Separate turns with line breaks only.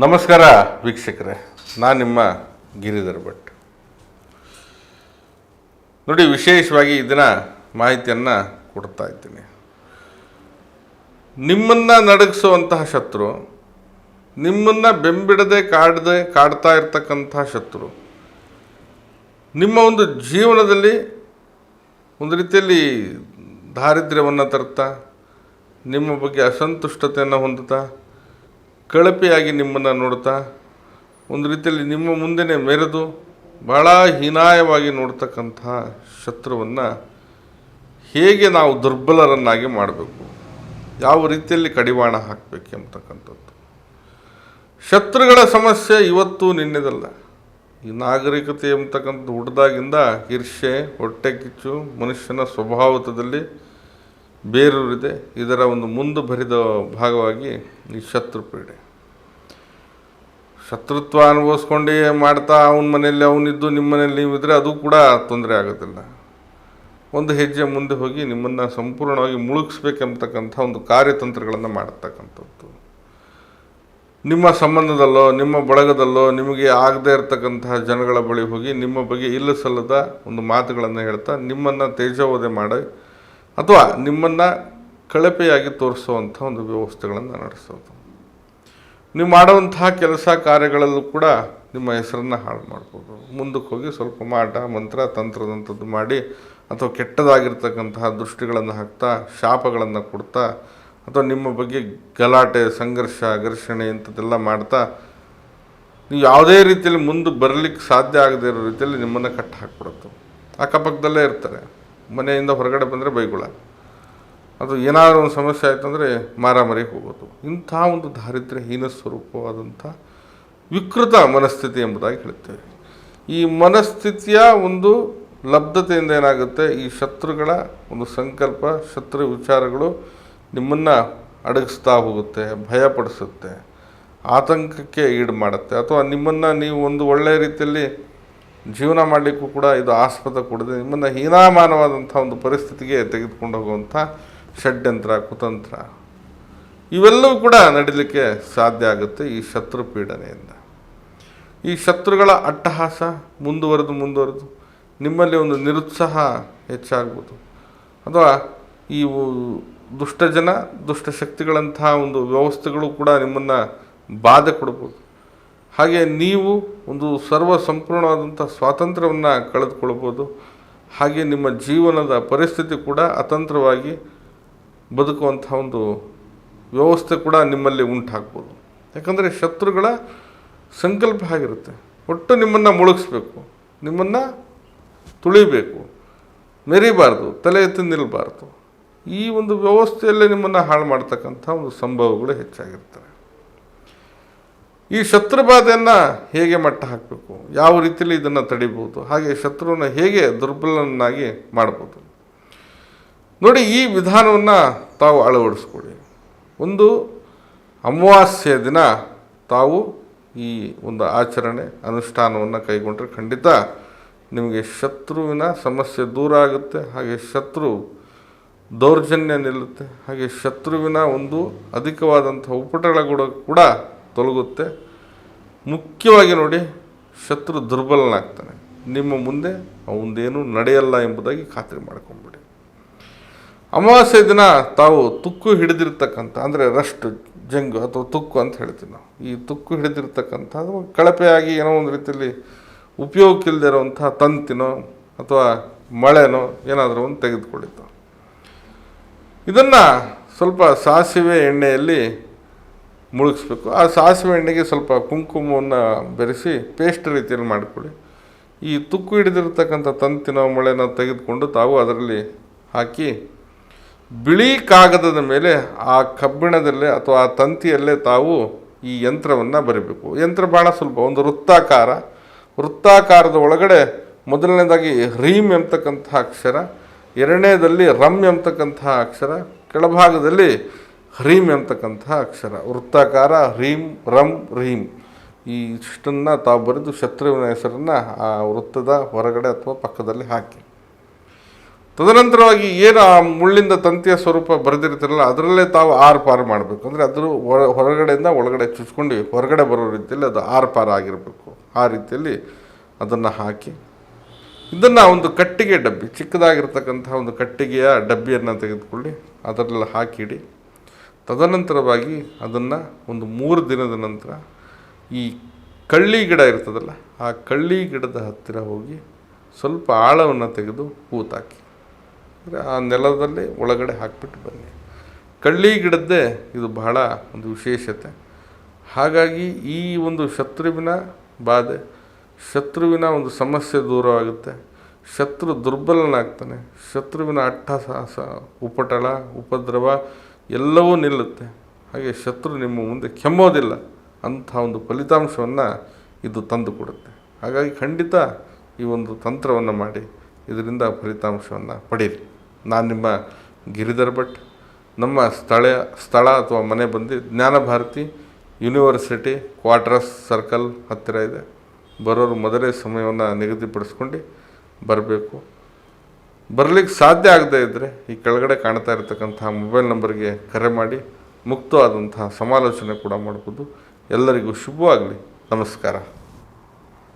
ನಮಸ್ಕಾರ ವೀಕ್ಷಕರೇ, ನಾನು ನಿಮ್ಮ ಗಿರಿಧರ್ ಭಟ್. ನೋಡಿ, ವಿಶೇಷವಾಗಿ ಇದನ್ನ ಮಾಹಿತಿಯನ್ನು ಕೊಡ್ತಾ ಇದ್ದೀನಿ. ನಿಮ್ಮನ್ನು ನಡಗಿಸುವಂತಹ ಶತ್ರು, ನಿಮ್ಮನ್ನು ಬೆಂಬಿಡದೆ ಕಾಡದೆ, ಕಾಡ್ತಾ ಇರ್ತಕ್ಕಂತಹ ಶತ್ರು, ನಿಮ್ಮ ಒಂದು ಜೀವನದಲ್ಲಿ ಒಂದು ರೀತಿಯಲ್ಲಿ ದಾರಿದ್ರ್ಯವನ್ನು ತರ್ತಾ, ನಿಮ್ಮ ಬಗ್ಗೆ ಅಸಂತುಷ್ಟತೆಯನ್ನು ಹೊಂದುತ್ತಾ ಕಳಪೆಯಾಗಿ ನಿಮ್ಮನ್ನು ನೋಡ್ತಾ ಒಂದು ರೀತಿಯಲ್ಲಿ ನಿಮ್ಮ ಮುಂದೆನೇ ಮೆರೆದು ಭಾಳ ಹೀನಾಯವಾಗಿ ನೋಡ್ತಕ್ಕಂತಹ ಶತ್ರುವನ್ನು ಹೇಗೆ ನಾವು ದುರ್ಬಲರನ್ನಾಗಿ ಮಾಡಬೇಕು? ಯಾವ ರೀತಿಯಲ್ಲಿ ಕಡಿವಾಣ ಹಾಕಬೇಕು ಎಂಬತಕ್ಕಂಥದ್ದು ಶತ್ರುಗಳ ಸಮಸ್ಯೆ ಇವತ್ತು ನಿನ್ನೆದಲ್ಲ. ಈ ನಾಗರಿಕತೆ ಎಂಬತಕ್ಕಂಥದ್ದು ಹುಡ್ದಾಗಿಂದ ಈರ್ಷೆ ಹೊಟ್ಟೆ ಕಿಚ್ಚು, ಮನುಷ್ಯನ ಸ್ವಭಾವತದಲ್ಲಿ ಬೇರೂರಿದೆ. ಇದರ ಒಂದು ಮುಂದು ಬರಿದ ಭಾಗವಾಗಿ ಈ ಶತ್ರು ಪೀಡೆ ಶತ್ರುತ್ವ ಅನುಭವಿಸ್ಕೊಂಡು ಮಾಡ್ತಾ ಅವನ ಮನೆಯಲ್ಲಿ ಅವನಿದ್ದು, ನಿಮ್ಮ ಮನೆಯಲ್ಲಿ ಇದ್ದರೆ ಅದು ಕೂಡ ತೊಂದರೆ ಆಗೋದಿಲ್ಲ. ಒಂದು ಹೆಜ್ಜೆ ಮುಂದೆ ಹೋಗಿ ನಿಮ್ಮನ್ನು ಸಂಪೂರ್ಣವಾಗಿ ಮುಳುಗಿಸ್ಬೇಕೆಂಬತಕ್ಕಂಥ ಒಂದು ಕಾರ್ಯತಂತ್ರಗಳನ್ನು ಮಾಡತಕ್ಕಂಥದ್ದು. ನಿಮ್ಮ ಸಂಬಂಧದಲ್ಲೋ, ನಿಮ್ಮ ಬಳಗದಲ್ಲೋ, ನಿಮಗೆ ಆಗದೇ ಇರತಕ್ಕಂತಹ ಜನಗಳ ಬಳಿ ಹೋಗಿ ನಿಮ್ಮ ಬಗ್ಗೆ ಇಲ್ಲ ಸಲ್ಲದ ಒಂದು ಮಾತುಗಳನ್ನು ಹೇಳ್ತಾ ನಿಮ್ಮನ್ನು ತೇಜೋವಧೆ ಮಾಡಿ ಅಥವಾ ನಿಮ್ಮನ್ನು ಕಳಪೆಯಾಗಿ ತೋರಿಸುವಂಥ ಒಂದು ವ್ಯವಸ್ಥೆಗಳನ್ನು ನಡೆಸೋದು. ನೀವು ಮಾಡುವಂತಹ ಕೆಲಸ ಕಾರ್ಯಗಳಲ್ಲೂ ಕೂಡ ನಿಮ್ಮ ಹೆಸರನ್ನು ಹಾಳು ಮಾಡ್ಬೋದು. ಮುಂದಕ್ಕೆ ಹೋಗಿ ಸ್ವಲ್ಪ ಮಾಟ ಮಂತ್ರ, ತಂತ್ರದಂಥದ್ದು ಮಾಡಿ, ಅಥವಾ ಕೆಟ್ಟದಾಗಿರ್ತಕ್ಕಂತಹ ದೃಷ್ಟಿಗಳನ್ನು ಹಾಕ್ತಾ, ಶಾಪಗಳನ್ನು ಕೊಡ್ತಾ, ಅಥವಾ ನಿಮ್ಮ ಬಗ್ಗೆ ಗಲಾಟೆ, ಸಂಘರ್ಷ, ಘರ್ಷಣೆ ಇಂಥದ್ದೆಲ್ಲ ಮಾಡ್ತಾ, ನೀವು ಯಾವುದೇ ರೀತಿಯಲ್ಲಿ ಮುಂದೆ ಬರಲಿಕ್ಕೆ ಸಾಧ್ಯ ಆಗದೇ ಇರೋ ರೀತಿಯಲ್ಲಿ ನಿಮ್ಮನ್ನು ಕಟ್ಟಿ ಹಾಕ್ಬಿಡುತ್ತೆ ಅಕ್ಕಪಕ್ಕದಲ್ಲೇ ಇರ್ತಾರೆ. ಮನೆಯಿಂದ ಹೊರಗಡೆ ಬಂದರೆ ಬೈಗುಳ. ಅದು ಏನಾದರೂ ಒಂದು ಸಮಸ್ಯೆ ಆಯ್ತಂದರೆ ಮಾರಾಮರಿಗೆ ಹೋಗೋದು. ಇಂಥ ಒಂದು ದಾರಿದ್ರ್ಯ ಹೀನ ಸ್ವರೂಪವಾದಂಥ ವಿಕೃತ ಮನಸ್ಥಿತಿ ಎಂಬುದಾಗಿ ಹೇಳ್ತೇವೆ. ಈ ಮನಸ್ಥಿತಿಯ ಒಂದು ಲಬ್ಧತೆಯಿಂದ ಏನಾಗುತ್ತೆ? ಈ ಶತ್ರುಗಳ ಒಂದು ಸಂಕಲ್ಪ, ಶತ್ರು ವಿಚಾರಗಳು ನಿಮ್ಮನ್ನು ಅಡಗಿಸ್ತಾ ಹೋಗುತ್ತೆ, ಭಯಪಡಿಸುತ್ತೆ, ಆತಂಕಕ್ಕೆ ಈಡು ಮಾಡುತ್ತೆ. ಅಥವಾ ನಿಮ್ಮನ್ನು ನೀವು ಒಂದು ಒಳ್ಳೆಯ ರೀತಿಯಲ್ಲಿ ಜೀವನ ಮಾಡಲಿಕ್ಕೂ ಕೂಡ ಇದು ಆಸ್ಪದ ಕೊಡದೆ ನಿಮ್ಮನ್ನು ಹೀನಾಮಾನವಾದಂಥ ಒಂದು ಪರಿಸ್ಥಿತಿಗೆ ತೆಗೆದುಕೊಂಡು ಹೋಗುವಂಥ ಷಡ್ಯಂತ್ರ, ಕುತಂತ್ರ, ಇವೆಲ್ಲವೂ ಕೂಡ ನಡೀಲಿಕ್ಕೆ ಸಾಧ್ಯ ಆಗುತ್ತೆ ಈ ಶತ್ರು ಪೀಡನೆಯಿಂದ. ಈ ಶತ್ರುಗಳ ಅಟ್ಟಹಾಸ ಮುಂದುವರೆದು ಮುಂದುವರೆದು ನಿಮ್ಮಲ್ಲಿ ಒಂದು ನಿರುತ್ಸಾಹ ಹೆಚ್ಚಾಗ್ಬೋದು. ಅಥವಾ ಈ ದುಷ್ಟ ದುಷ್ಟಜನ ದುಷ್ಟಶಕ್ತಿಗಳಂತಹ ಒಂದು ವ್ಯವಸ್ಥೆಗಳು ಕೂಡ ನಿಮ್ಮನ್ನು ಬಾಧೆ ಕೊಡ್ಬೋದು. ಹಾಗೆ ನೀವು ಒಂದು ಸರ್ವ ಸಂಪೂರ್ಣವಾದಂಥ ಸ್ವಾತಂತ್ರ್ಯವನ್ನು ಕಳೆದುಕೊಳ್ಬೋದು. ಹಾಗೆ ನಿಮ್ಮ ಜೀವನದ ಪರಿಸ್ಥಿತಿ ಕೂಡ ಅತಂತ್ರವಾಗಿ ಬದುಕುವಂಥ ಒಂದು ವ್ಯವಸ್ಥೆ ಕೂಡ ನಿಮ್ಮಲ್ಲಿ ಉಂಟಾಗ್ಬೋದು. ಯಾಕಂದರೆ ಶತ್ರುಗಳ ಸಂಕಲ್ಪ ಆಗಿರುತ್ತೆ. ಒಟ್ಟು ನಿಮ್ಮನ್ನು ಮುಳುಗಿಸ್ಬೇಕು. ನಿಮ್ಮನ್ನು ತುಳಿಬೇಕು. ಮೆರಿಬಾರ್ದು, ತಲೆ ಎತ್ತಿ ನಿಲ್ಲಬಾರ್ದು ಈ ಒಂದು ವ್ಯವಸ್ಥೆಯಲ್ಲೇ ನಿಮ್ಮನ್ನು ಹಾಳು ಮಾಡ್ತಕ್ಕಂಥ ಒಂದು ಸಂಭವಗಳು ಹೆಚ್ಚಾಗಿರ್ತವೆ. ಈ ಶತ್ರುಬಾಧೆಯನ್ನು ಹೇಗೆ ಮಟ್ಟ ಹಾಕಬೇಕು? ಯಾವ ರೀತಿಯಲ್ಲಿ ಇದನ್ನು ತಡಿಬೋದು ಹಾಗೆ ಶತ್ರುವನ್ನು ಹೇಗೆ ದುರ್ಬಲನನ್ನಾಗಿ ಮಾಡ್ಬೋದು? ನೋಡಿ, ಈ ವಿಧಾನವನ್ನು ತಾವು ಅಳವಡಿಸ್ಕೊಳ್ಳಿ. ಒಂದು ಅಮಾವಾಸ್ಯೆಯ ದಿನ ತಾವು ಈ ಒಂದು ಆಚರಣೆ, ಅನುಷ್ಠಾನವನ್ನು ಕೈಗೊಂಡ್ರೆ ಖಂಡಿತ ನಿಮಗೆ ಶತ್ರುವಿನ ಸಮಸ್ಯೆ ದೂರ ಆಗುತ್ತೆ, ಹಾಗೆ ಶತ್ರು ದೌರ್ಜನ್ಯ ನಿಲ್ಲುತ್ತೆ, ಹಾಗೆ ಶತ್ರುವಿನ ಒಂದು ಅಧಿಕವಾದಂಥ ಉಪಟಳಗಳು ಕೂಡ ತೊಲಗುತ್ತೆ. ಮುಖ್ಯವಾಗಿ ನೋಡಿ, ಶತ್ರು ದುರ್ಬಲನಾಗ್ತಾನೆ. ನಿಮ್ಮ ಮುಂದೆ ಅವನದೇನು ನಡೆಯಲ್ಲ ಎಂಬುದಾಗಿ ಖಾತ್ರಿ ಮಾಡ್ಕೊಂಬಿಡಿ. ಅಮಾವಾಸ್ಯೆ ದಿನ ತಾವು ತುಕ್ಕು ಹಿಡಿದಿರ್ತಕ್ಕಂಥ, ಅಂದರೆ ರಷ್ಟು ಜಂಗು ಅಥವಾ ತುಕ್ಕು ಅಂತ ಹೇಳ್ತೀವಿ ನಾವು. ಈ ತುಕ್ಕು ಹಿಡಿದಿರ್ತಕ್ಕಂಥ ಕಳಪೆಯಾಗಿ ಏನೋ ಒಂದು ರೀತಿಯಲ್ಲಿ ಉಪಯೋಗಕ್ಕಿಲ್ಲದೆ ಇರುವಂತಹ ತಂತಿನೋ ಅಥವಾ ಮಳೆನೋ ಏನಾದರೂ ಒಂದು ತೆಗೆದುಕೊಳ್ಳಿತ್ತು. ಇದನ್ನು ಸ್ವಲ್ಪ ಸಾಸಿವೆ ಎಣ್ಣೆಯಲ್ಲಿ ಮುಳುಗಿಸ್ಬೇಕು. ಆ ಸಾಸಿವೆ ಎಣ್ಣೆಗೆ ಸ್ವಲ್ಪ ಕುಂಕುಮವನ್ನು ಬೆರೆಸಿ ಪೇಸ್ಟ್ ರೀತಿಯಲ್ಲಿ ಮಾಡಿಕೊಳ್ಳಿ ಈ ತುಕ್ಕು ಹಿಡಿದಿರ್ತಕ್ಕಂಥ ತಂತಿನ ಮೊಳೆನ ತೆಗೆದುಕೊಂಡು ತಾವು ಅದರಲ್ಲಿ ಹಾಕಿ, ಬಿಳಿ ಕಾಗದದ ಮೇಲೆ ಆ ಕಬ್ಬಿಣದಲ್ಲೇ ಅಥವಾ ಆ ತಂತಿಯಲ್ಲೇ ತಾವು ಈ ಯಂತ್ರವನ್ನು ಬರಿಬೇಕು. ಯಂತ್ರ ಭಾಳ ಸ್ವಲ್ಪ ಒಂದು ವೃತ್ತಾಕಾರ. ವೃತ್ತಾಕಾರದ ಒಳಗಡೆ ಮೊದಲನೇದಾಗಿ ರೀಮ್ ಎಂಬತಕ್ಕಂತಹ ಅಕ್ಷರ, ಎರಡನೇದಲ್ಲಿ ರಮ್ ಎಂಬತಕ್ಕಂತಹ ಅಕ್ಷರ, ಕೆಳಭಾಗದಲ್ಲಿ ಹ್ರೀಮ್ ಅಂತಕ್ಕಂಥ ಅಕ್ಷರ. ವೃತ್ತಾಕಾರ ಹ್ರೀಂ, ರಂ ರೀಮ್ ಈ ಇಷ್ಟನ್ನು ತಾವು ಬರೆದು ಶತ್ರುವಿನ ಹೆಸರನ್ನು ಆ ವೃತ್ತದ ಹೊರಗಡೆ ಅಥವಾ ಪಕ್ಕದಲ್ಲಿ ಹಾಕಿ. ತದನಂತರವಾಗಿ ಏನು ಆ ಮುಳ್ಳಿಂದ ತಂತಿಯ ಸ್ವರೂಪ ಬರೆದಿರ್ತಿರಲ್ಲ, ಅದರಲ್ಲೇ ತಾವು ಆರು ಪಾರ್ ಮಾಡಬೇಕು. ಅಂದರೆ ಅದರ ಹೊರಗಡೆಯಿಂದ ಒಳಗಡೆ ಚುಚ್ಕೊಂಡು ಹೊರಗಡೆ ಬರೋ ರೀತಿಯಲ್ಲಿ ಅದು ಆರು ಪಾರ್ ಆಗಿರಬೇಕು. ಆ ರೀತಿಯಲ್ಲಿ ಅದನ್ನು ಹಾಕಿ. ಇದನ್ನು ಒಂದು ಕಟ್ಟಿಗೆ ಡಬ್ಬಿ ಚಿಕ್ಕದಾಗಿರ್ತಕ್ಕಂಥ ಒಂದು ಕಟ್ಟಿಗೆಯ ಡಬ್ಬಿಯನ್ನು ತೆಗೆದುಕೊಳ್ಳಿ, ಅದರಲ್ಲಿ ಹಾಕಿಡಿ. ತದನಂತರವಾಗಿ ಅದನ್ನು ಒಂದು ಮೂರು ದಿನದ ನಂತರ ಈ ಕಳ್ಳಿ ಗಿಡ ಇರ್ತದಲ್ಲ, ಆ ಕಳ್ಳಿ ಗಿಡದ ಹತ್ತಿರ ಹೋಗಿ ಸ್ವಲ್ಪ ಆಳವನ್ನು ತೆಗೆದು ಹೂತಾಕಿ. ಅಂದರೆ ಆ ನೆಲದಲ್ಲಿ ಒಳಗಡೆ ಹಾಕಿಬಿಟ್ಟು ಬನ್ನಿ. ಕಳ್ಳಿ ಗಿಡದ್ದೇ ಇದು ಬಹಳ ಒಂದು ವಿಶೇಷತೆ. ಹಾಗಾಗಿ ಈ ಒಂದು ಶತ್ರುವಿನ ಬಾಧೆ, ಶತ್ರುವಿನ ಒಂದು ಸಮಸ್ಯೆ ದೂರವಾಗುತ್ತೆ. ಶತ್ರು ದುರ್ಬಲನಾಗ್ತಾನೆ. ಶತ್ರುವಿನ ಅಟ್ಟಹಾಸ, ಉಪಟಳ, ಉಪದ್ರವ ಎಲ್ಲವೂ ನಿಲ್ಲುತ್ತೆ. ಹಾಗೆ ಶತ್ರು ನಿಮ್ಮ ಮುಂದೆ ಕೆಮ್ಮೋದಿಲ್ಲ. ಅಂಥ ಒಂದು ಫಲಿತಾಂಶವನ್ನು ಇದು ತಂದು ಕೊಡುತ್ತೆ ಹಾಗಾಗಿ ಖಂಡಿತ ಈ ಒಂದು ತಂತ್ರವನ್ನು ಮಾಡಿ, ಇದರಿಂದ ಫಲಿತಾಂಶವನ್ನು ಪಡೀರಿ ನಾನು ನಿಮ್ಮ ಗಿರಿಧರ್ ಭಟ್. ನಮ್ಮ ಸ್ಥಳ ಸ್ಥಳ ಅಥವಾ ಮನೆ ಬಂದು ಜ್ಞಾನಭಾರತಿ ಯೂನಿವರ್ಸಿಟಿ ಕ್ವಾರ್ಟರ್ಸ್ ಸರ್ಕಲ್ ಹತ್ತಿರ ಇದೆ. ಬರೋರು ಮೊದಲೇ ಸಮಯವನ್ನು ನಿಗದಿಪಡಿಸ್ಕೊಂಡು ಬರಬೇಕು. ಬರಲಿಕ್ಕೆ ಸಾಧ್ಯ ಆಗದೇ ಇದ್ದರೆ ಈ ಕೆಳಗಡೆ ಕಾಣ್ತಾ ಇರತಕ್ಕಂತಹ ಮೊಬೈಲ್ ನಂಬರ್ಗೆ ಕರೆ ಮಾಡಿ ಮುಕ್ತವಾದಂತಹ ಸಮಾಲೋಚನೆ ಕೂಡ ಮಾಡ್ಬೋದು. ಎಲ್ಲರಿಗೂ ಶುಭವಾಗಲಿ. ನಮಸ್ಕಾರ.